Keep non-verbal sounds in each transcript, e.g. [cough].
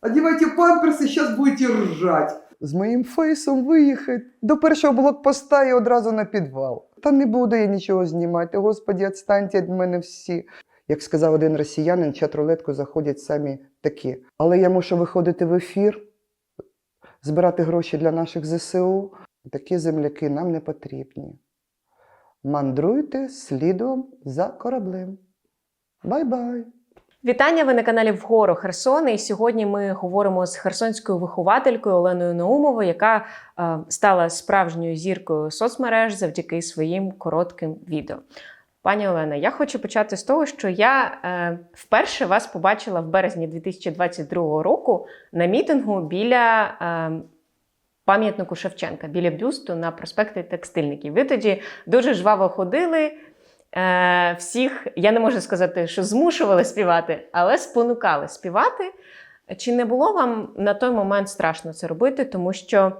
Одевайте памперсы, сейчас будете ржать. З моїм фейсом виїхати до першого блокпоста і одразу на підвал. Та не буду я нічого знімати. Господі, відстаньте від мене всі. Як сказав один росіянин, чат рулетку заходять самі такі. Але я мушу виходити в ефір, збирати гроші для наших ЗСУ. Такі земляки нам не потрібні. Мандруйте слідом за кораблем. Бай-бай! Вітання! Ви на каналі Вгору Херсон. І сьогодні ми говоримо з херсонською вихователькою Оленою Наумовою, яка е, стала справжньою зіркою соцмереж завдяки своїм коротким відео. Пані Олена, я хочу почати з того, що я е, вперше вас побачила в березні 2022 року на мітингу біля е, пам'ятнику Шевченка, біля бюсту на проспекті текстильників. Ви тоді дуже жваво ходили. Е, всіх, я не можу сказати, що змушували співати, але спонукали співати. Чи не було вам на той момент страшно це робити? Тому що е,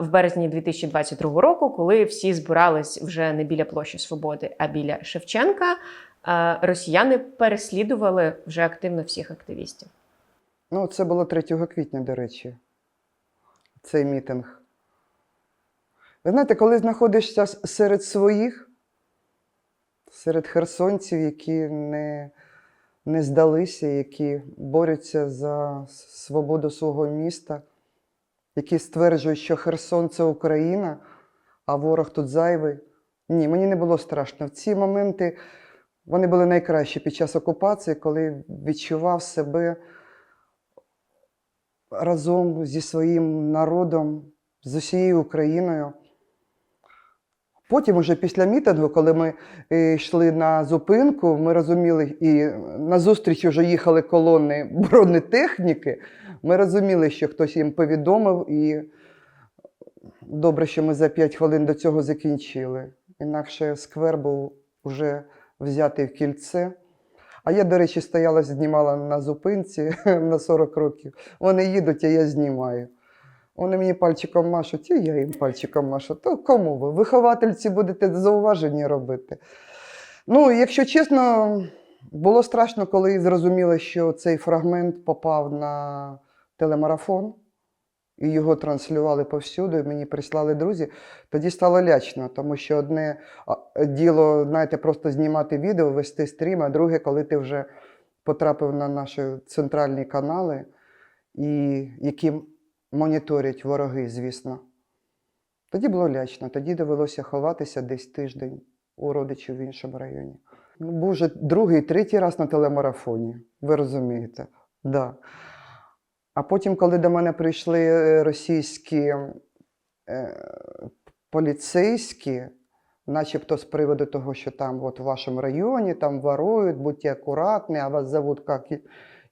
в березні 2022 року, коли всі збирались вже не біля площі Свободи, а біля Шевченка, е, росіяни переслідували вже активно всіх активістів. Ну, це було 3 квітня, до речі, цей мітинг. Ви знаєте, коли знаходишся серед своїх, серед херсонців, які не, не здалися, які борються за свободу свого міста, які стверджують, що Херсон це Україна, а ворог тут зайвий. Ні, мені не було страшно. В ці моменти вони були найкращі під час окупації, коли відчував себе разом зі своїм народом, з усією Україною. Потім, уже після мітингу, коли ми е, йшли на зупинку, ми розуміли, і на зустріч вже їхали колони бронетехніки, ми розуміли, що хтось їм повідомив, і добре, що ми за 5 хвилин до цього закінчили. Інакше сквер був вже взятий в кільце. А я, до речі, стояла, знімала на зупинці [laughs] на 40 років. Вони їдуть, а я знімаю. Вони мені пальчиком машуть, і я їм пальчиком машу. То кому ви? Виховательці будете зауваження робити. Ну, якщо чесно, було страшно, коли зрозуміла, що цей фрагмент попав на телемарафон, і його транслювали повсюди, і мені прислали друзі. Тоді стало лячно, тому що одне діло, знаєте, просто знімати відео, вести стрім, а друге, коли ти вже потрапив на наші центральні канали, і які моніторять вороги, звісно. Тоді було лячно, тоді довелося ховатися десь тиждень у родичів в іншому районі. Ну, був вже другий, третій раз на телемарафоні, ви розумієте. Да. А потім, коли до мене прийшли е, російські е, поліцейські, начебто з приводу того, що там от в вашому районі там ворують, будьте акуратні, а вас зовут як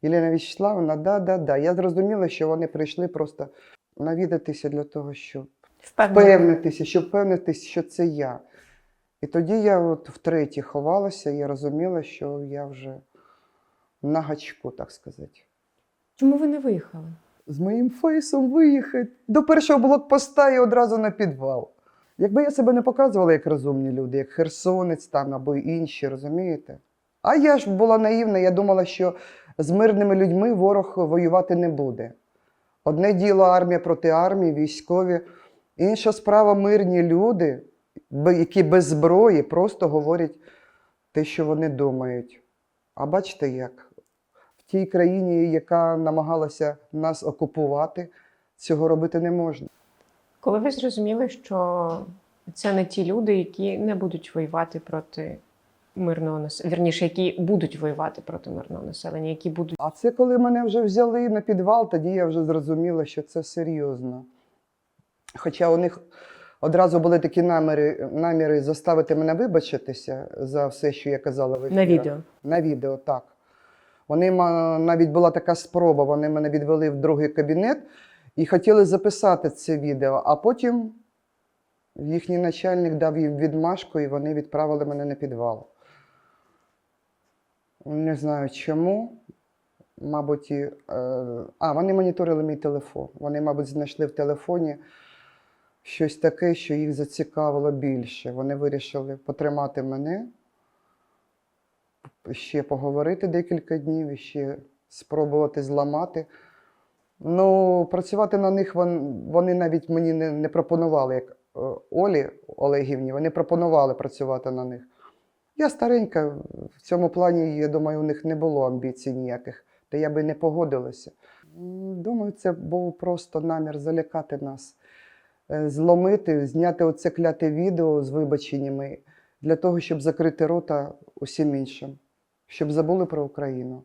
Єлена Вячеславовна, да, да, да. Я зрозуміла, що вони прийшли просто навідатися для того, щоб впевнитися, щоб впевнитися, що це я. І тоді я от втретє ховалася, і я розуміла, що я вже на гачку, так сказати. Чому ви не виїхали? З моїм фейсом виїхати до першого блокпоста і одразу на підвал. Якби я себе не показувала як розумні люди, як херсонець там або інші, розумієте? А я ж була наївна, я думала, що з мирними людьми ворог воювати не буде. Одне діло армія проти армії, військові. Інша справа мирні люди, які без зброї просто говорять те, що вони думають. А бачите як? В тій країні, яка намагалася нас окупувати, цього робити не можна. Коли ви зрозуміли, що це не ті люди, які не будуть воювати проти мирного населення, вірніше, які будуть воювати проти мирного населення, які будуть А це коли мене вже взяли на підвал, тоді я вже зрозуміла, що це серйозно. Хоча у них одразу були такі наміри, наміри заставити мене вибачитися за все, що я казала в на відео. На відео, так. Вони навіть була така спроба, вони мене відвели в другий кабінет і хотіли записати це відео, а потім їхній начальник дав їм відмашку, і вони відправили мене на підвал. Не знаю чому. Мабуть, і, е, а, вони моніторили мій телефон. Вони, мабуть, знайшли в телефоні щось таке, що їх зацікавило більше. Вони вирішили потримати мене, ще поговорити декілька днів, і ще спробувати зламати. Ну, працювати на них вони навіть мені не, пропонували, як е, Олі Олегівні, вони пропонували працювати на них. Я старенька, в цьому плані, я думаю, у них не було амбіцій ніяких, та я би не погодилася. Думаю, це був просто намір залякати нас, е, зломити, зняти оце кляте відео з вибаченнями для того, щоб закрити рота усім іншим, щоб забули про Україну.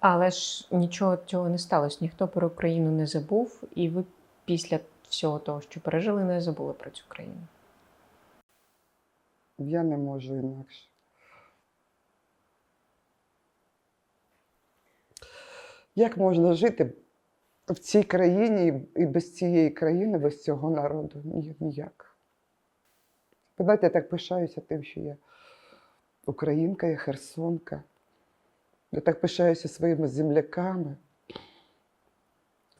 Але ж нічого цього не сталося. Ніхто про Україну не забув, і ви після всього того, що пережили, не забули про цю країну. Я не можу інакше. Як можна жити в цій країні і без цієї країни, без цього народу? Ні, ніяк. Знаєте, я так пишаюся тим, що я українка, я херсонка. Я так пишаюся своїми земляками.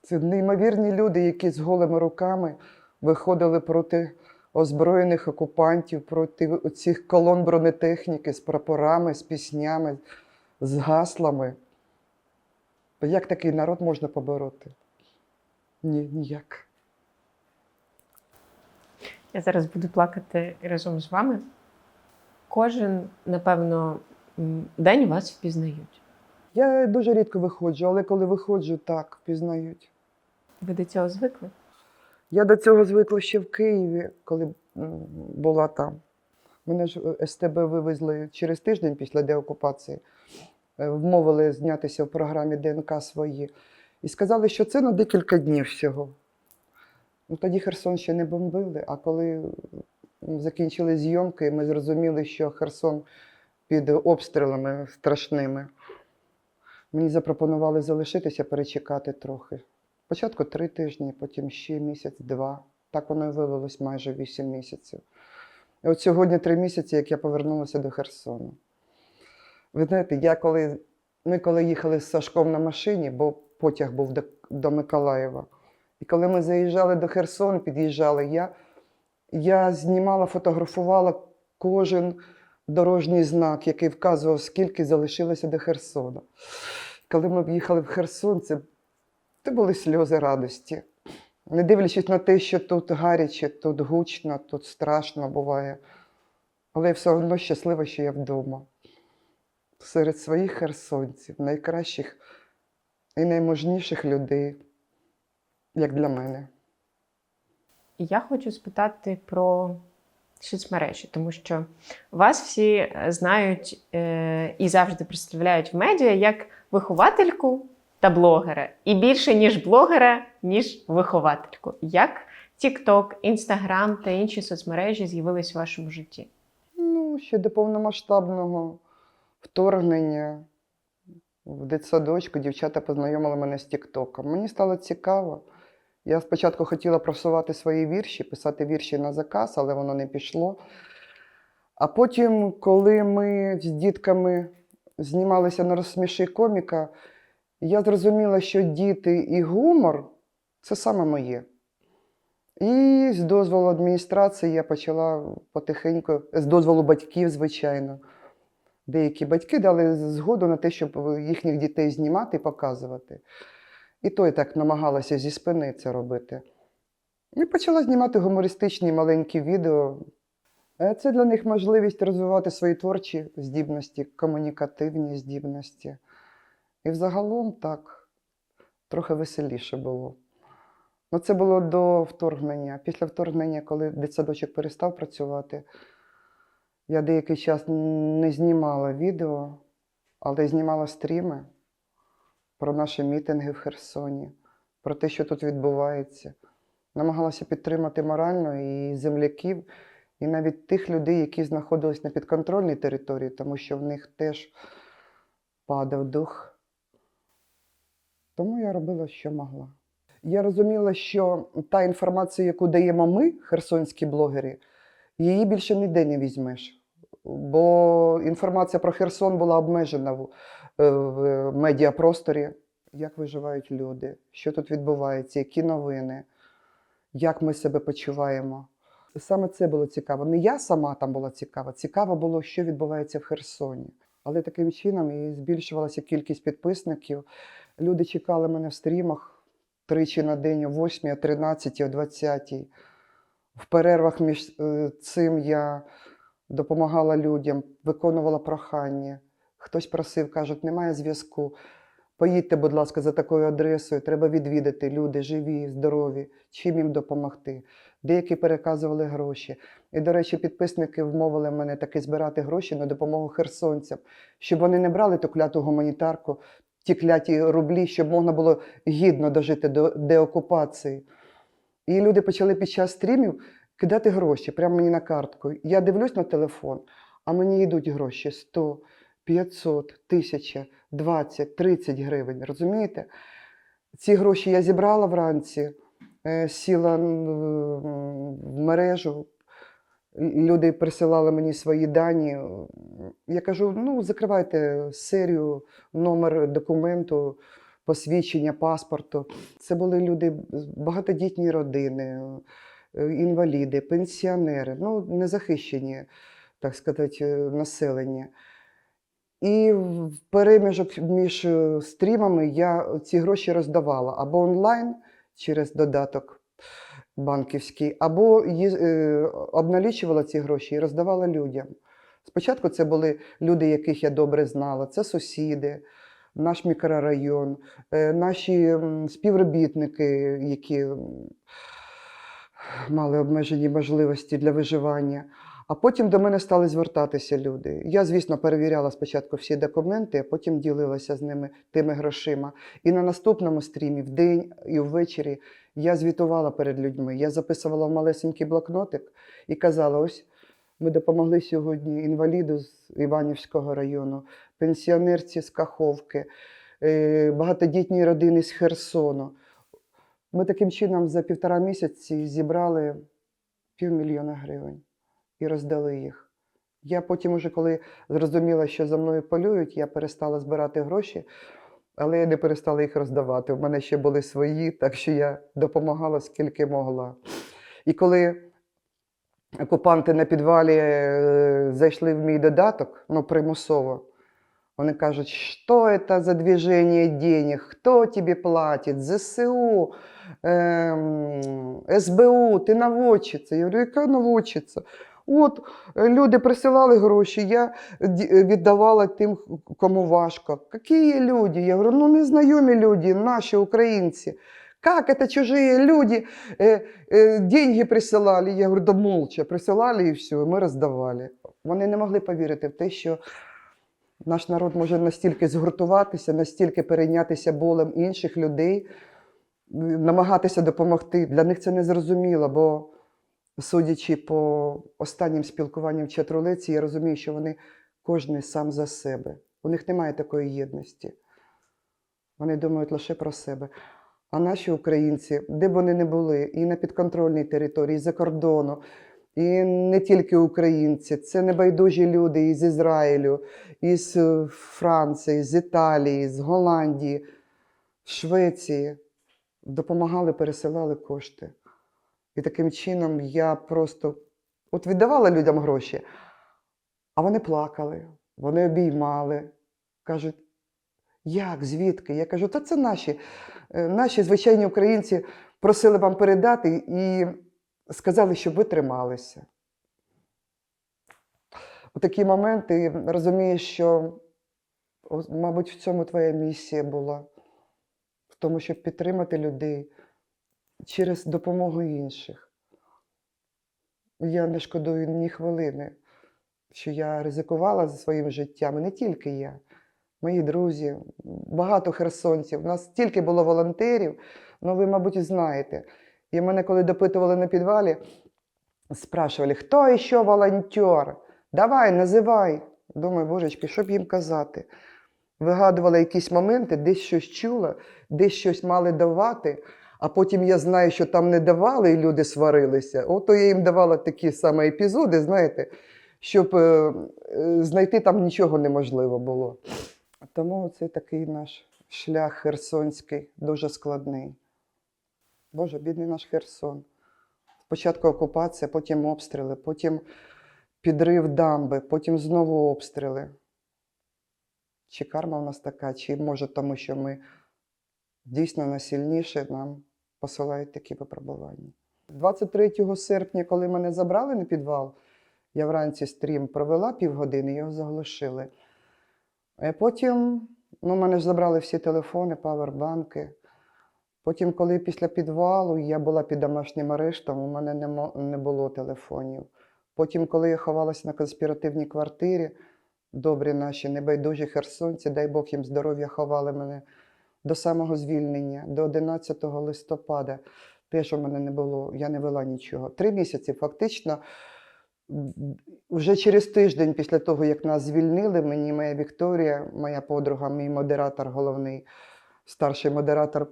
Це неймовірні люди, які з голими руками виходили проти озброєних окупантів, проти цих колон бронетехніки з прапорами, з піснями, з гаслами. Як такий народ можна побороти? Ні, ніяк. Я зараз буду плакати разом з вами. Кожен, напевно, день вас впізнають. Я дуже рідко виходжу, але коли виходжу, так, впізнають. Ви до цього звикли? Я до цього звикла ще в Києві, коли була там. Мене ж е, СТБ вивезли через тиждень після деокупації, Е, вмовили знятися в програмі ДНК свої. І сказали, що це на декілька днів всього. Ну, тоді Херсон ще не бомбили, а коли закінчили зйомки, ми зрозуміли, що Херсон під обстрілами страшними. Мені запропонували залишитися, перечекати трохи. Спочатку три тижні, потім ще місяць-два. Так воно і вилилось майже вісім місяців. І от сьогодні три місяці, як я повернулася до Херсону. Ви знаєте, я коли, ми коли їхали з Сашком на машині, бо потяг був до, до Миколаєва. І коли ми заїжджали до Херсону, під'їжджали, я, я знімала, фотографувала кожен дорожній знак, який вказував, скільки залишилося до Херсона. Коли ми їхали в Херсон, це, це були сльози радості. Не дивлячись на те, що тут гаряче, тут гучно, тут страшно буває. Але я все одно щаслива, що я вдома. Серед своїх херсонців, найкращих і найможніших людей, як для мене. Я хочу спитати про соцмережі, тому що вас всі е, знають е, і завжди представляють в медіа як виховательку та блогера. І більше, ніж блогера, ніж виховательку. Як TikTok, Instagram та інші соцмережі з'явились в вашому житті? Ну, ще до повномасштабного вторгнення в дитсадочку дівчата познайомили мене з Тіктоком. Мені стало цікаво. Я спочатку хотіла просувати свої вірші, писати вірші на заказ, але воно не пішло. А потім, коли ми з дітками знімалися на розсміши коміка, я зрозуміла, що діти і гумор це саме моє. І з дозволу адміністрації я почала потихеньку, з дозволу батьків, звичайно. Деякі батьки дали згоду на те, щоб їхніх дітей знімати і показувати. І то я так намагалася зі спини це робити. І почала знімати гумористичні маленькі відео. Е, Це для них можливість розвивати свої творчі здібності, комунікативні здібності. І взагалом так, трохи веселіше було. Ну, це було до вторгнення. Після вторгнення, коли дитсадочок перестав працювати, я деякий час не знімала відео, але знімала стріми про наші мітинги в Херсоні, про те, що тут відбувається. Намагалася підтримати морально і земляків, і навіть тих людей, які знаходились на підконтрольній території, тому що в них теж падав дух. Тому я робила, що могла. Я розуміла, що та інформація, яку даємо ми, херсонські блогери, її більше ніде не візьмеш. Бо інформація про Херсон була обмежена в, е, в медіапросторі. Як виживають люди, що тут відбувається, які новини, як ми себе почуваємо. Саме це було цікаво. Не я сама там була цікава, цікаво було, що відбувається в Херсоні. Але таким чином і збільшувалася кількість підписників, Люди чекали мене в стрімах тричі на день, о 8, о 13, о 20. В перервах між е, цим я допомагала людям, виконувала прохання. Хтось просив, кажуть, немає зв'язку. Поїдьте, будь ласка, за такою адресою, треба відвідати. Люди живі, здорові, чим їм допомогти. Деякі переказували гроші. І, до речі, підписники вмовили мене таки збирати гроші на допомогу херсонцям, щоб вони не брали ту кляту гуманітарку, ті кляті рублі, щоб можна було гідно дожити до деокупації. І люди почали під час стрімів кидати гроші прямо мені на картку. Я дивлюсь на телефон, а мені йдуть гроші 100, 500, 1000, 20, 30 гривень. Розумієте? Ці гроші я зібрала вранці, е, сіла в мережу. Люди присилали мені свої дані. Я кажу: ну, закривайте серію, номер документу, посвідчення, паспорту. Це були люди, багатодітні родини, е, інваліди, пенсіонери, ну, незахищені, так сказати, е, населення. І в переміжок між е, стрімами я ці гроші роздавала або онлайн через додаток банківський, або е, обналічувала ці гроші і роздавала людям. Спочатку це були люди, яких я добре знала, це сусіди, наш мікрорайон, е, наші співробітники, які мали обмежені можливості для виживання. А потім до мене стали звертатися люди. Я, звісно, перевіряла спочатку всі документи, а потім ділилася з ними тими грошима. І на наступному стрімі, вдень і ввечері, я звітувала перед людьми. Я записувала в малесенький блокнотик і казала: ось ми допомогли сьогодні інваліду з Іванівського району, пенсіонерці з Каховки, е, багатодітній родини з Херсону. Ми таким чином за півтора місяці зібрали півмільйона гривень і роздали їх. Я потім, уже коли зрозуміла, що за мною полюють, я перестала збирати гроші, але я не перестала їх роздавати. У мене ще були свої, так що я допомагала скільки могла. І коли окупанти на підвалі е, зайшли в мій додаток, ну, примусово, вони кажуть, що це за движення денег, хто тобі платить, ЗСУ, ем, СБУ, ти наводчиця. Я говорю, яка наводчиця? От е, люди присилали гроші, я ді- е, віддавала тим, кому важко. Які люди? Я говорю, ну незнайомі люди, наші українці. Как это чужие люди э, э, деньги присилали? Я говорю, да молча, присилали і все, ми роздавали. Вони не могли повірити в те, що наш народ може настільки згуртуватися, настільки перейнятися болем інших людей, намагатися допомогти. Для них це не зрозуміло, бо судячи по останнім спілкуванням в чатрулиці, я розумію, що вони кожен сам за себе. У них немає такої єдності. Вони думають лише про себе. А наші українці, де б вони не були, і на підконтрольній території, і за кордону, і не тільки українці, це небайдужі люди із Ізраїлю, із е, Франції, з Італії, з Голландії, Швеції допомагали, пересилали кошти. І таким чином я просто от віддавала людям гроші, а вони плакали, вони обіймали, кажуть, як, звідки? Я кажу, та це наші, е, наші звичайні українці просили вам передати і сказали, щоб ви трималися. У такі моменти розумієш, що, мабуть, в цьому твоя місія була, в тому, щоб підтримати людей через допомогу інших. Я не шкодую ні хвилини, що я ризикувала за своїм життям, і не тільки я, мої друзі, багато херсонців. У нас стільки було волонтерів, ну ви, мабуть, знаєте. І мене, коли допитували на підвалі, спрашивали, хто ще волонтер? Давай, називай. Думаю, божечки, що б їм казати? Вигадувала якісь моменти, десь щось чула, десь щось мали давати, а потім я знаю, що там не давали, і люди сварилися. Ото я їм давала такі саме епізоди, знаєте, щоб е, е, знайти там нічого неможливо було. Тому це такий наш шлях херсонський, дуже складний. Боже, бідний наш Херсон. Спочатку окупація, потім обстріли, потім підрив дамби, потім знову обстріли. Чи карма в нас така, чи може тому, що ми дійсно найсильніше нам посилають такі випробування. 23 серпня, коли мене забрали на підвал, я вранці стрім провела півгодини, його заглушили. А потім ну, мене забрали всі телефони, павербанки. Потім, коли після підвалу я була під домашнім арештом, у мене не, не було телефонів. Потім, коли я ховалася на конспіративній квартирі, добрі наші небайдужі херсонці, дай Бог їм здоров'я, ховали мене до самого звільнення, до 11 листопада. Теж у мене не було, я не вела нічого. Три місяці фактично. Вже через тиждень після того, як нас звільнили, мені моя Вікторія, моя подруга, мій модератор головний, старший модератор,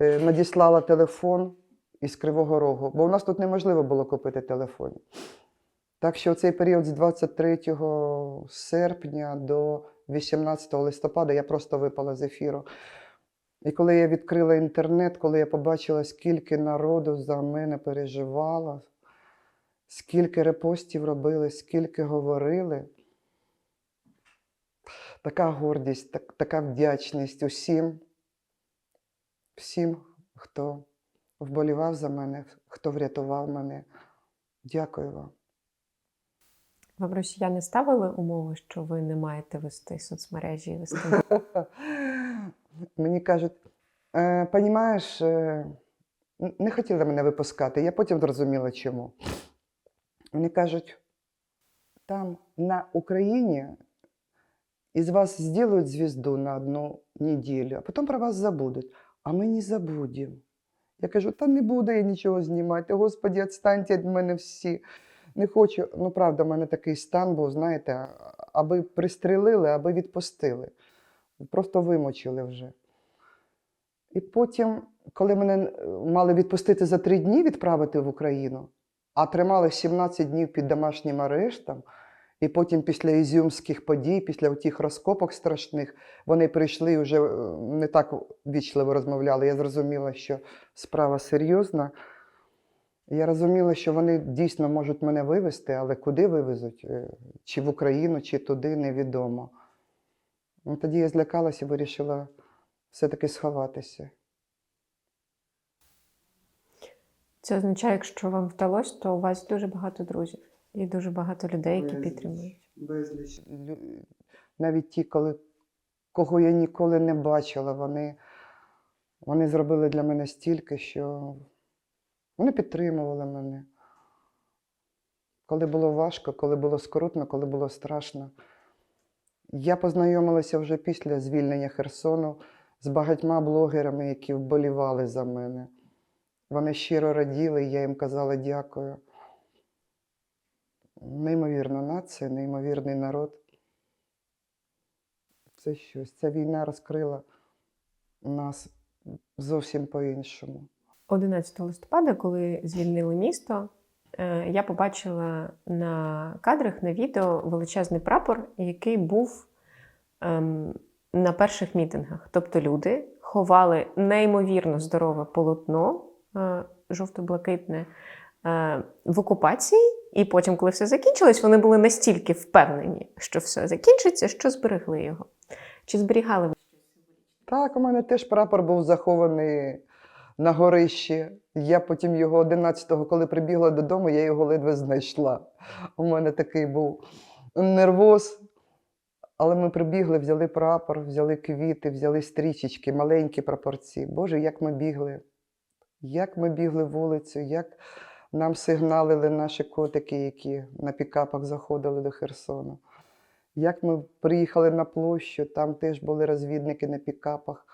е, надіслала телефон із Кривого Рогу, бо у нас тут неможливо було купити телефон. Так що цей період з 23 серпня до 18 листопада я просто випала з ефіру. І коли я відкрила інтернет, коли я побачила, скільки народу за мене переживало, скільки репостів робили, скільки говорили, така гордість, так, така вдячність усім, всім, хто вболівав за мене, хто врятував мене. Дякую вам. Вам росіяни ставили умови, що ви не маєте вести соцмережі і вести. [laughs] Мені кажуть, е, понімаєш, е, не хотіли мене випускати. Я потім зрозуміла, чому. Вони кажуть, там на Україні із вас зроблять звізду на одну неділю, а потім про вас забудуть. А ми не забудемо. Я кажу, та не буду я нічого знімати. Господі, відстаньте від мене всі. Не хочу. Ну, правда, в мене такий стан був, знаєте, аби пристрелили, аби відпустили. Просто вимочили вже. І потім, коли мене е, мали відпустити за три дні, відправити в Україну, а тримали 17 днів під домашнім арештом, і потім після ізюмських подій, після тих розкопок страшних, вони прийшли і вже е, не так вічливо розмовляли. Я зрозуміла, що справа серйозна. Я розуміла, що вони дійсно можуть мене вивезти, але куди вивезуть? Е, Чи в Україну, чи туди, невідомо. Ну, тоді я злякалася і вирішила все-таки сховатися. Це означає, якщо вам вдалося, то у вас дуже багато друзів і дуже багато людей, які підтримують. Безліч. Навіть ті, коли, кого я ніколи не бачила, вони, вони зробили для мене стільки, що вони підтримували мене. Коли було важко, коли було скрутно, коли було страшно. Я познайомилася вже після звільнення Херсону з багатьма блогерами, які вболівали за мене. Вони щиро раділи, я їм казала дякую. Неймовірна нація, неймовірний народ. Це щось. Ця війна розкрила нас зовсім по-іншому. 11 листопада, коли звільнили місто, я побачила на кадрах на відео величезний прапор, який був ем, на перших мітингах. Тобто люди ховали неймовірно здорове полотно е, жовто-блакитне е, в окупації, і потім, коли все закінчилось, вони були настільки впевнені, що все закінчиться, що зберегли його. Чи зберігали ви? Так, у мене теж прапор був захований на горищі. Я потім його 11-го, коли прибігла додому, я його ледве знайшла. У мене такий був нервоз. Але ми прибігли, взяли прапор, взяли квіти, взяли стрічечки, маленькі прапорці. Боже, як ми бігли. Як ми бігли вулицю, як нам сигналили наші котики, які на пікапах заходили до Херсону. Як ми приїхали на площу, там теж були розвідники на пікапах.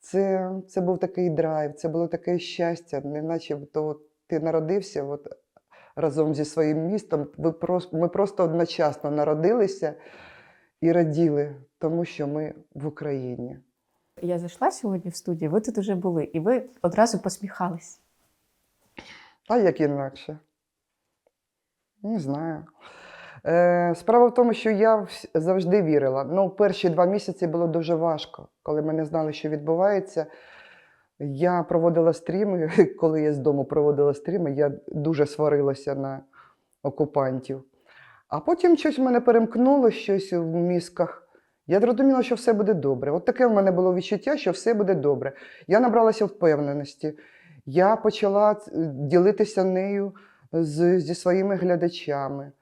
Це, це був такий драйв, це було таке щастя, неначе то ти народився от, разом зі своїм містом. Ви прос- ми просто одночасно народилися і раділи, тому що ми в Україні. Я зайшла сьогодні в студію, ви тут вже були, і ви одразу посміхались. А як інакше? Не знаю. Е, справа в тому, що я завжди вірила. Ну, перші два місяці було дуже важко, коли ми не знали, що відбувається. Я проводила стріми, [laughs] коли я з дому проводила стріми, я дуже сварилася на окупантів. А потім щось в мене перемкнуло, щось в мізках. Я зрозуміла, що все буде добре. От таке в мене було відчуття, що все буде добре. Я набралася впевненості. Я почала ділитися нею з, зі своїми глядачами,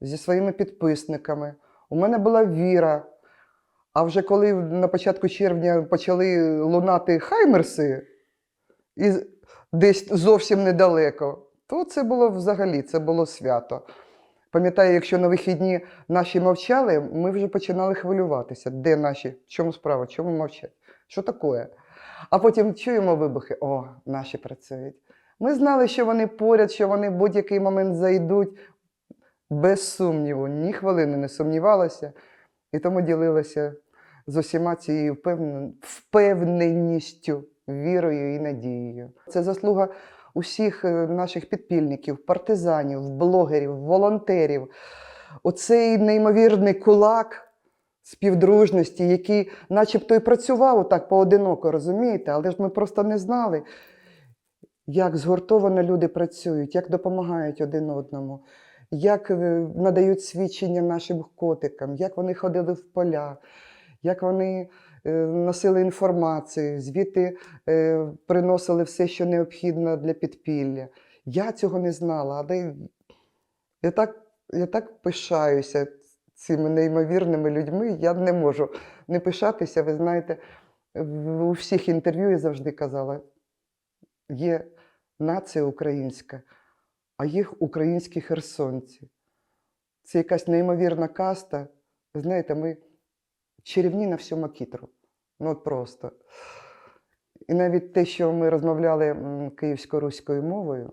зі своїми підписниками. У мене була віра. А вже коли на початку червня почали лунати хаймерси, і десь зовсім недалеко, то це було взагалі це було свято. Пам'ятаю, якщо на вихідні наші мовчали, ми вже починали хвилюватися. Де наші? В чому справа? Чому мовчать? Що таке? А потім чуємо вибухи: о, наші працюють. Ми знали, що вони поряд, що вони будь-який момент зайдуть. Без сумніву, ні хвилини не сумнівалася, і тому ділилася з усіма цією впевненістю, вірою і надією. Це заслуга усіх е, наших підпільників, партизанів, блогерів, волонтерів. Оцей неймовірний кулак співдружності, який начебто і працював отак поодиноко, розумієте? Але ж ми просто не знали, як згуртовано люди працюють, як допомагають один одному, як е, надають свідчення нашим котикам, як вони ходили в поля, як вони е, носили інформацію, звідти е, приносили все, що необхідно для підпілля. Я цього не знала, але я так, я так пишаюся цими неймовірними людьми. Я не можу не пишатися. Ви знаєте, у всіх інтерв'ю я завжди казала: є нація українська, а їх українські херсонці. Це якась неймовірна каста. Знаєте, ми чарівні на всю макітру. Ну от просто. І навіть те, що ми розмовляли київсько-руською мовою,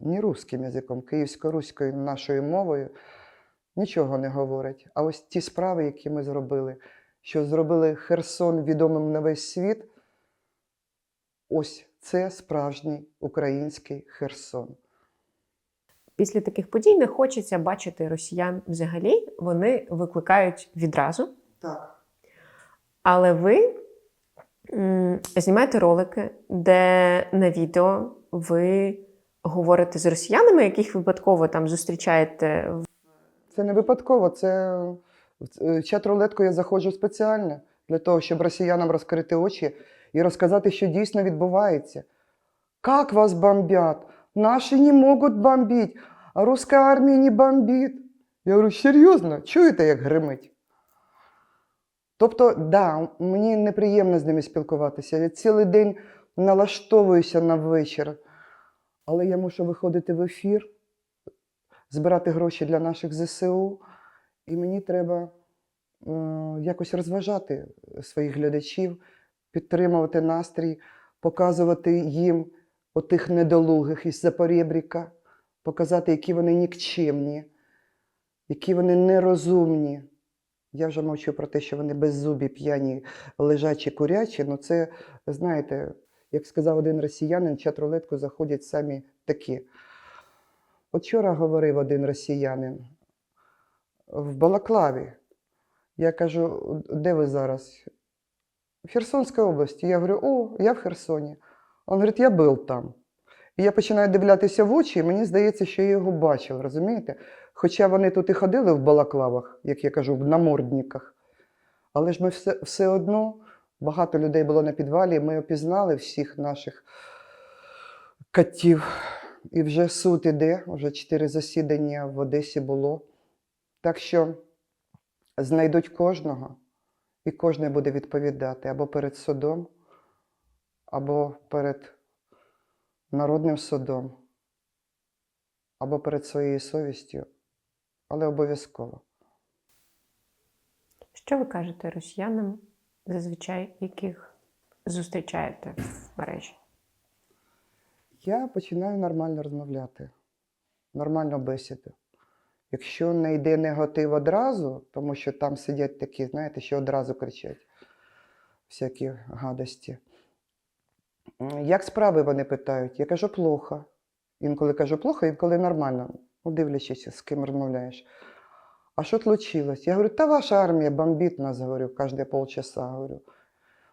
не русським язиком, київсько-руською нашою мовою, нічого не говорить. А ось ті справи, які ми зробили, що зробили Херсон відомим на весь світ, ось це справжній український Херсон. Після таких подій не хочеться бачити росіян взагалі. Вони викликають відразу. Так. Але ви м, знімаєте ролики, де на відео ви говорите з росіянами, яких випадково там зустрічаєте Це не випадково, це в чат рулетку я заходжу спеціально для того, щоб росіянам розкрити очі і розказати, що дійсно відбувається. Как вас бомбят? Наші не можуть бомбити, а руська армія не бомбить. Я говорю, серйозно, чуєте, як гримить? Тобто, да, мені неприємно з ними спілкуватися. Я цілий день налаштовуюся на вечір, але я мушу виходити в ефір збирати гроші для наших ЗСУ, і мені треба е, якось розважати своїх глядачів, підтримувати настрій, показувати їм отих недолугих із Запорєбріка, показати, які вони нікчемні, які вони нерозумні. Я вже мовчу про те, що вони беззубі, п'яні, лежачі, курячі. Ну це, знаєте, як сказав один росіянин, в чат рулетку заходять самі такі. От вчора говорив один росіянин в Балаклаві. Я кажу, де ви зараз? В Херсонській області. Я говорю, о, я в Херсоні. Він говорить, я був там. І я починаю дивлятися в очі, і мені здається, що я його бачив, розумієте? Хоча вони тут і ходили в балаклавах, як я кажу, в намордниках. Але ж ми все, все одно, багато людей було на підвалі, ми опізнали всіх наших котів. І вже суд іде, вже чотири засідання в Одесі було. Так що знайдуть кожного, і кожен буде відповідати або перед судом, або перед народним судом, або перед своєю совістю, але обов'язково. що ви кажете росіянам, зазвичай яких зустрічаєте в мережі? Я починаю нормально розмовляти, нормально бесіду. Якщо не йде негатив одразу, тому що там сидять такі, знаєте, що одразу кричать всякі гадості. Як справи вони питають? Я кажу, плохо. Інколи кажу плохо, інколи нормально. Ну, дивлячись, з ким розмовляєш. А що случилось? Я говорю, та ваша армія бомбить нас, говорю, кожні полчаса, говорю.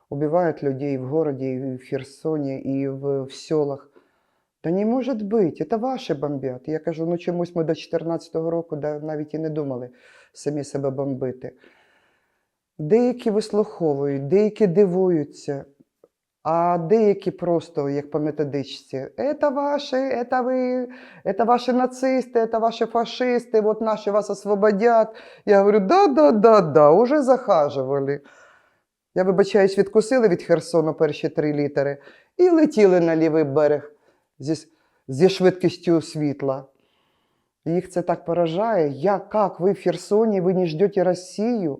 Убивают людей в городе, и в Херсоне, и в, в селах. Та не може бути, це ваші бомбять. Я кажу, ну чомусь ми до 2014 року навіть і не думали самі себе бомбити. Деякі вислуховують, деякі дивуються, а деякі просто, як по методичці, це ваші, це ви, це ваші нацисти, це ваші фашисти, от наші вас освободять. Я говорю, да, да, да, да, уже захажували. Я вибачаюсь, відкусили від Херсону перші три літери і летіли на лівий берег зі, зі швидкістю світла. Їх це так поражає. Як, як ви в Херсоні, ви не ждете Росію?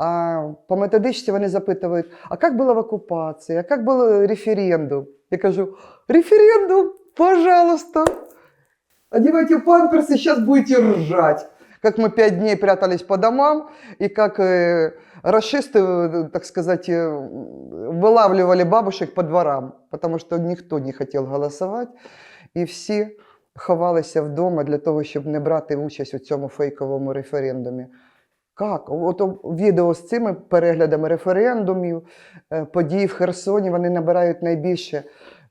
А по методичці вони запитують, а як було в окупації, а як був референдум? Я кажу, референдум, пожалуйста. Одевайте памперсы, сейчас будете ржать. Как мы пять дней прятались по домам, и как э, расисты, э, так сказать, э, вылавливали бабушек по дворам, потому что никто не хотел голосовать, і всі ховалися вдома для того, щоб не брати участь у цьому фейковому референдумі. Як? От відео з цими переглядами референдумів, е, подій в Херсоні, вони набирають найбільше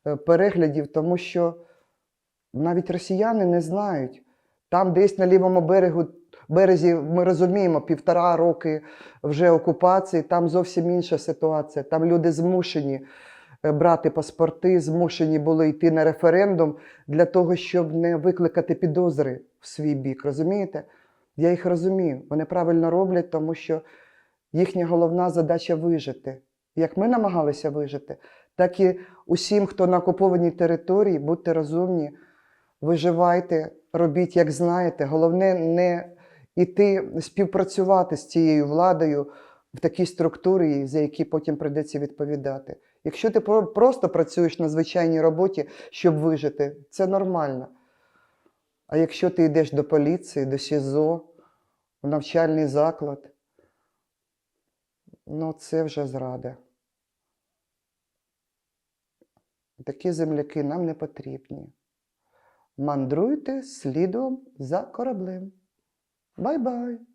е, переглядів, тому що навіть росіяни не знають. Там десь на лівому берегу, березі, ми розуміємо, півтора роки вже окупації, там зовсім інша ситуація. Там люди змушені е, брати паспорти, змушені були йти на референдум для того, щоб не викликати підозри в свій бік. Розумієте? Я їх розумію. Вони правильно роблять, тому що їхня головна задача вижити. Як ми намагалися вижити, так і усім, хто на окупованій території, будьте розумні, виживайте, робіть, як знаєте. Головне не іти співпрацювати з цією владою в такій структурі, за які потім прийдеться відповідати. Якщо ти просто працюєш на звичайній роботі, щоб вижити, це нормально. А якщо ти йдеш до поліції, до СІЗО, в навчальний заклад, ну це вже зрада. Такі земляки нам не потрібні. Мандруйте слідом за кораблем. Бай-бай!